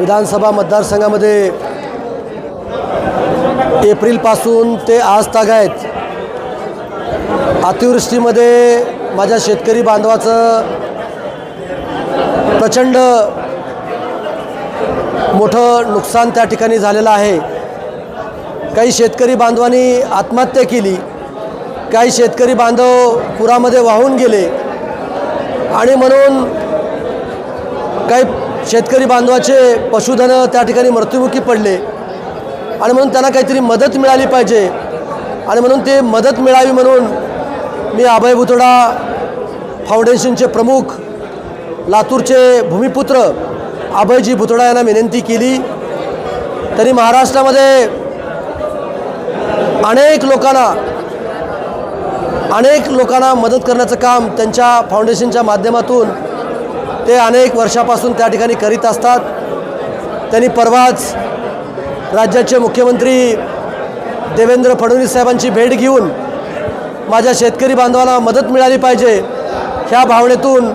विधानसभा मतदारसंघामध्ये एप्रिलपासून ते आज तागायत अतिवृष्टीमध्ये माझ्या शेतकरी बांधवाचं प्रचंड मोठं नुकसान त्या ठिकाणी झालेलं आहे. काही शेतकरी बांधवांनी आत्महत्या केली. काही शेतकरी बांधव पुरामध्ये वाहून गेले. आणि म्हणून काही शेतकरी बांधवाचे पशुधन त्या ठिकाणी मृत्युमुखी पडले. आणि म्हणून त्यांना काहीतरी मदत मिळाली पाहिजे. आणि म्हणून ते मदत मिळावी म्हणून मी अभय बुतडा फाउंडेशनचे प्रमुख लातूरचे भूमिपुत्र अभयजी भुतोडा यांना विनंती केली. तरी महाराष्ट्रामध्ये अनेक लोकांना अनेक लोकांना मदत करण्याचं काम त्यांच्या फाउंडेशनच्या माध्यमातून ते अनेक वर्षापासून त्या ठिकाणी करीत असतात. त्यांनी परवाच राज्याचे मुख्यमंत्री देवेंद्र फडणवीस साहेबांची भेट घेऊन माझ्या शेतकरी बांधवाला मदत मिळाली पाहिजे. ह्या भावनेतून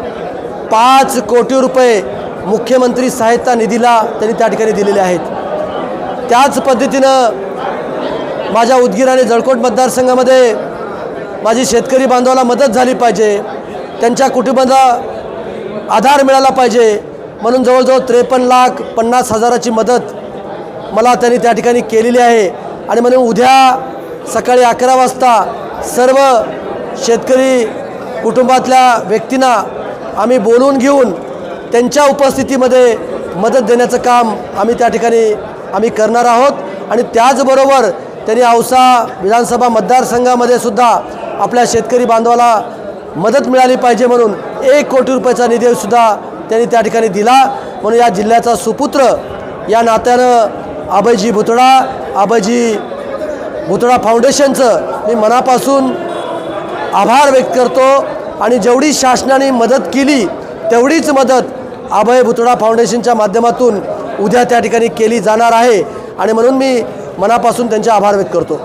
पाच कोटी रुपये मुख्यमंत्री सहायता निधीला त्यांनी त्या ठिकाणी दिलेले आहेत. त्याच पद्धतीनं माझ्या उदगीर आणि जळकोट मतदारसंघामध्ये माझी शेतकरी बांधवाला मदत झाली पाहिजे. त्यांच्या कुटुंबाला आधार मिळाला पाहिजे. म्हणून जवळजवळ त्रेपन्न लाख पन्नास हजाराची मदत मला त्यांनी त्या ठिकाणी केलेली आहे. आणि म्हणून उद्या सकाळी अकरा वाजता सर्व शेतकरी कुटुंबातल्या व्यक्तींना आम्ही बोलवून घेऊन त्यांच्या उपस्थितीमध्ये मदत देण्याचं काम आम्ही त्या ठिकाणी आम्ही करणार आहोत. आणि त्याचबरोबर त्यांनी औसा विधानसभा मतदारसंघामध्ये सुद्धा आपल्या शेतकरी बांधवाला मदत मिळाली पाहिजे म्हणून एक कोटी रुपयाचा निधीसुद्धा त्यांनी त्या ठिकाणी दिला. म्हणून या जिल्ह्याचा सुपुत्र या नात्यानं अभयजी भुतडा अभयजी भुतडा फाउंडेशनचं मी मनापासून आभार व्यक्त करतो. आणि जेवढी शासनाने मदत केली तेवढीच मदत अभय भुतडा फाउंडेशनच्या माध्यमातून उद्या त्या ठिकाणी केली जाणार आहे. आणि म्हणून मी मनापासून त्यांचे आभार व्यक्त करतो.